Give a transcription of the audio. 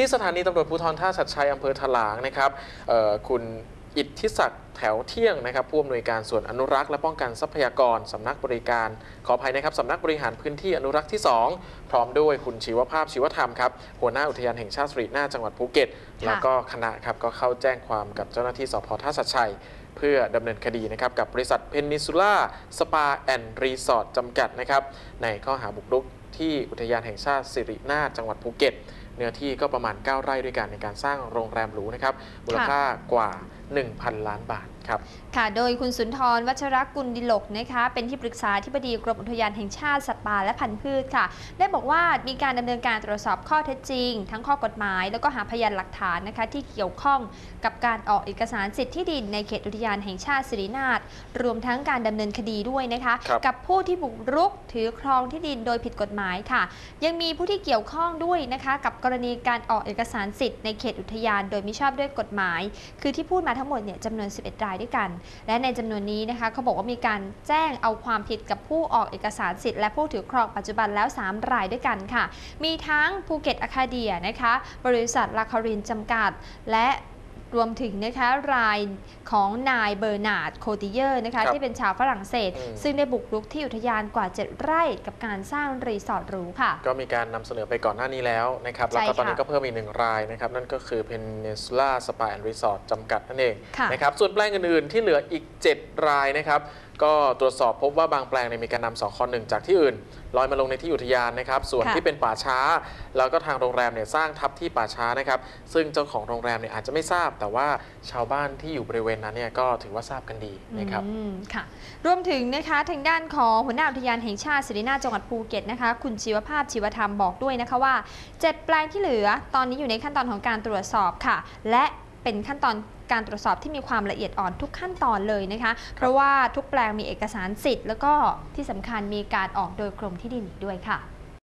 ที่สถานีตำรวจภูธรท่าชัดชัยอำเภอถลางนะครับคุณอิทธิศักดิ์แถวเที่ยงนะครับผู้อำนวยการส่วนอนุรักษ์และป้องกันทรัพยากรสำนักบริการ ขออภัยนะครับสำนักบริหารพื้นที่อนุรักษ์ที่ 2 พร้อมด้วยคุณชีวภาพชีวธรรมครับหัวหน้าอุทยานแห่งชาติสิรินาจังหวัดภูเก็ต แล้วก็คณะครับก็เข้าแจ้งความกับเจ้าหน้าที่สพท่าชัดชัย เพื่อดำเนินคดีนะครับกับบริษัทเพนนิซูล่าสปาแอนด์รีสอร์ทจำกัดนะครับในข้อหาบุกรุกที่อุทยานแห่งชาติสิรินาจังหวัดภูเก็ต เนื้อที่ก็ประมาณ 9 ไร่ด้วยกันในการสร้างโรงแรมหรูนะครับมูลค่ากว่า 1,000 ล้านบาท ครับค่ะ โดยคุณสุนทรวัชรกุลดิลกนะคะเป็นที่ปรึกษาที่ปดีกรมอุทยานแห่งชาติสัตว์ป่าและพันธุ์พืชค่ะ ได้บอกว่ามีการดำเนินการตรวจสอบข้อเท็จจริง ทั้งข้อกฎหมาย แล้วก็หาพยานหลักฐานนะคะที่เกี่ยวข้องกับการออกเอกสารสิทธิที่ดินในเขตอุทยานแห่งชาติสิรินาถรวมทั้งการดำเนินคดีด้วยนะคะครับกับผู้ที่บุกรุกถือครองที่ดินโดยผิดกฎหมายค่ะ ยังมีผู้ที่เกี่ยวข้องด้วยนะคะกับกรณีการออกเอกสารสิทธิ์ในเขตอุทยาน โดยมิชอบด้วยกฎหมาย คือที่พูดมาทั้งหมดเนี่ยจำนวน 11 รายด้วยกัน และในจำนวนนี้นะคะเขาบอกว่ามีการแจ้งเอาความผิดกับผู้ออกเอกสารสิทธิ์และผู้ถือครองปัจจุบันแล้ว 3 รายด้วยกันค่ะ มีทั้งภูเก็ตอาคาเดียนะคะ บริษัทลาคารินจำกัด และ รวมถึงนะคะรายของนายเบอร์นาร์ดโคติเยอร์นะคะครับที่เป็นชาวฝรั่งเศสอืมซึ่งได้บุกรุกที่อุทยานกว่า 7 ไร่กับการสร้างรีสอร์ทหรูค่ะ ก็มีการนำเสนอไปก่อนหน้านี้แล้วนะครับแล้วก็ใช่ค่ะตอนนี้ก็เพิ่มอีกหนึ่งรายนะครับนั่นก็คือ Peninsula Spa and Resort จำกัดนั่นเองค่ะนะครับส่วนแปลงอื่นๆที่เหลืออีก 7 รายนะครับ ก็ตรวจสอบพบว่าบางแปลงเนี่ยมีการนำสคหนึ่งจากที่อื่นลอยมาลงในที่อุทยานนะครับ ส่วนค่ะที่เป็นป่าช้า แล้วก็ทางโรงแรมเนี่ยสร้างทับที่ป่าช้านะครับ ซึ่งเจ้าของโรงแรมเนี่ยอาจจะไม่ทราบ แต่ว่าชาวบ้านที่อยู่บริเวณนั้นเนี่ยก็ถือว่าทราบกันดีนะครับ อืมค่ะ รวมถึงนะคะทางด้านของหัวหน้าอุทยานแห่งชาติสิรินาถจังหวัดภูเก็ตนะคะ คุณชีวภาพชีวธรรมบอกด้วยนะคะว่า7แปลงที่เหลือ ตอนนี้อยู่ในขั้นตอนของการตรวจสอบค่ะ และ เป็นขั้นตอนการตรวจสอบที่มีความละเอียดอ่อนทุกขั้นตอนเลยนะคะ เพราะว่าทุกแปลงมีเอกสารสิทธิ์ แล้วก็ที่สำคัญมีการออกโดยกรมที่ดินอีกด้วยค่ะ